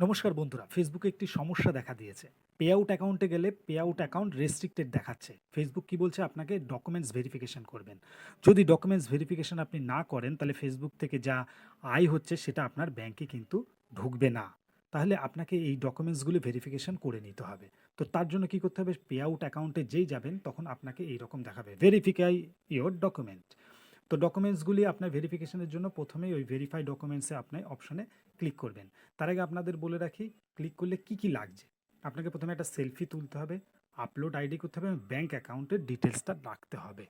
নমস্কার বন্ধুরা ফেসবুকে একটি সমস্যা দেখা দিয়েছে। পে আউট অ্যাকাউন্টে গেলে পে আউট অ্যাকাউন্ট রেস্ট্রিক্টেড দেখাচ্ছে। ফেসবুক কি বলছে? আপনাকে ডকুমেন্টস ভেরিফিকেশন করবেন। যদি ডকুমেন্টস ভেরিফিকেশন আপনি না করেন, তাহলে ফেসবুক থেকে যা আয় হচ্ছে, সেটা আপনার ব্যাংকে কিন্তু ঢুকবে না। তাহলে আপনাকে এই ডকুমেন্টসগুলি ভেরিফিকেশন করে নিতে হবে। তো তার জন্য কি করতে হবে? পে আউট অ্যাকাউন্টে যেই যাবেন, তখন আপনাকে এই রকম দেখাবে। ভেরিফিকাই ইয়োর ডকুমেন্ট তো ডকুমেন্টসগুলি আপনার ভেরিফিকেশনের জন্য প্রথমেই ওই ভেরিফাই ডকুমেন্টসে আপনি অপশনে ক্লিক করবেন। তার আগে আপনাদের বলে রাখি ক্লিক করলে কি কি লাগছে? আপনাকে প্রথমে একটা সেলফি তুলতে হবে আপলোড আইডি করতে হবে এবং ব্যাঙ্ক অ্যাকাউন্টের ডিটেলসটা রাখতে হবে।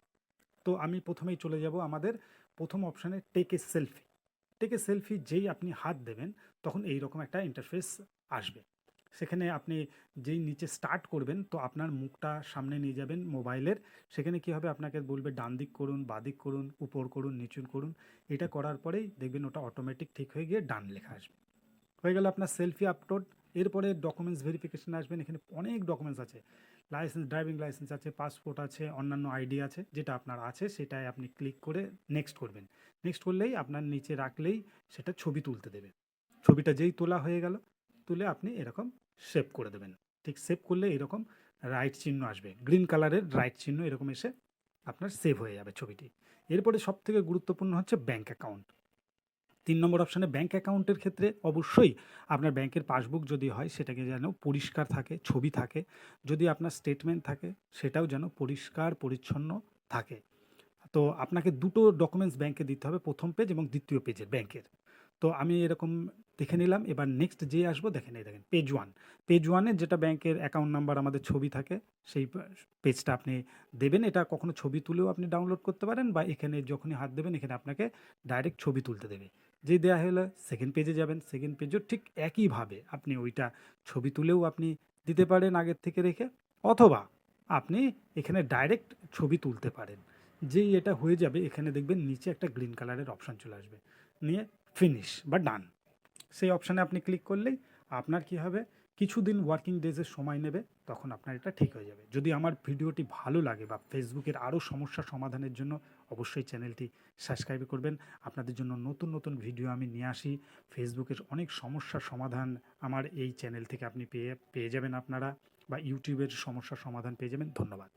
তো আমি প্রথমেই চলে যাব আমাদের প্রথম অপশানে take a selfie take a selfie যেই আপনি হাত দেবেন, তখন এই রকম একটা ইন্টারফেস আসবে। সেখানে আপনি যেই নিচে স্টার্ট করবেন, তো আপনার মুখটা সামনে নিয়ে যাবেন মোবাইলের সেখানে কি হবে? আপনাকে বলবে ডান দিক করুন বাদিক করুন, উপর করুন নিচুন করুন। এটা করার পরেই দেখবেন ওটা অটোমেটিক ঠিক হয়ে গিয়ে ডান লেখা আসবে। হয়ে গেল আপনার সেলফি আপলোড এরপরে ডকুমেন্টস ভেরিফিকেশন আসবেন। এখানে অনেক ডকুমেন্টস আছে। লাইসেন্স ড্রাইভিং লাইসেন্স আছে পাসপোর্ট আছে, অন্যান্য আইডি আছে, যেটা আপনার আছে সেটাই আপনি ক্লিক করে নেক্সট করবেন। নেক্সট করলেই আপনার নিচে রাখলেই সেটা ছবি তুলতে দেবে। ছবিটা যেই তোলা হয়ে গেল, তুলে আপনি এরকম সেভ করে দেবেন। ঠিক সেভ করলে এরকম রাইট চিহ্ন আসবে। গ্রিন কালারের রাইট চিহ্ন এরকম এসে আপনার সেভ হয়ে যাবে ছবিটি। এরপরে সবথেকে গুরুত্বপূর্ণ হচ্ছে ব্যাঙ্ক অ্যাকাউন্ট তিন নম্বর অপশানে ব্যাঙ্ক অ্যাকাউন্টের ক্ষেত্রে অবশ্যই আপনার ব্যাংকের পাসবুক যদি হয়, সেটাকে যেন পরিষ্কার থাকে, ছবি থাকে, যদি আপনার স্টেটমেন্ট থাকে, সেটাও যেন পরিষ্কার, পরিচ্ছন্ন থাকে। তো আপনাকে দুটো ডকুমেন্টস ব্যাংকে দিতে হবে, প্রথম পেজ এবং দ্বিতীয় পেজের ব্যাংকের তো আমি এরকম দেখে নিলাম। এবার নেক্সট যে আসব দেখে নিই দেখেন পেজ ওয়ান পেজ ওয়ানে যেটা ব্যাংকের অ্যাকাউন্ট নাম্বার আমাদের ছবি থাকে, সেই পেজটা আপনি দেবেন। এটা কখনো ছবি তুলেও আপনি ডাউনলোড করতে পারেন বা এখানে যখনই হাত দেবেন, এখানে আপনাকে ডাইরেক্ট ছবি তুলতে দেবে। যে দেওয়া হলো সেকেন্ড পেজে যাবেন। সেকেন্ড পেজও ঠিক একইভাবে আপনি ওইটা ছবি তুলেও আপনি দিতে পারেন আগের থেকে রেখে, অথবা আপনি এখানে ডাইরেক্ট ছবি তুলতে পারেন। যেই এটা হয়ে যাবে, এখানে দেখবেন নিচে একটা গ্রিন কালারের অপশান চলে আসবে। নিয়ে ফিনিশ বা ডান সেই অপশানে আপনি ক্লিক করলেই আপনার কি হবে? কিছুদিন ওয়ার্কিং ডেজের সময় নেবে, তখন আপনার এটা ঠিক হয়ে যাবে। যদি আমার ভিডিওটি ভালো লাগে বা ফেসবুকের আরও সমস্যা সমাধানের জন্য, অবশ্যই চ্যানেলটি সাবস্ক্রাইব করবেন। আপনাদের জন্য নতুন নতুন ভিডিও আমি নিয়ে আসি। ফেসবুকের অনেক সমস্যার সমাধান আমার এই চ্যানেল থেকে আপনি পেয়ে পেয়ে যাবেন আপনারা বা ইউটিউবের সমস্যার সমাধান পেয়ে যাবেন। ধন্যবাদ।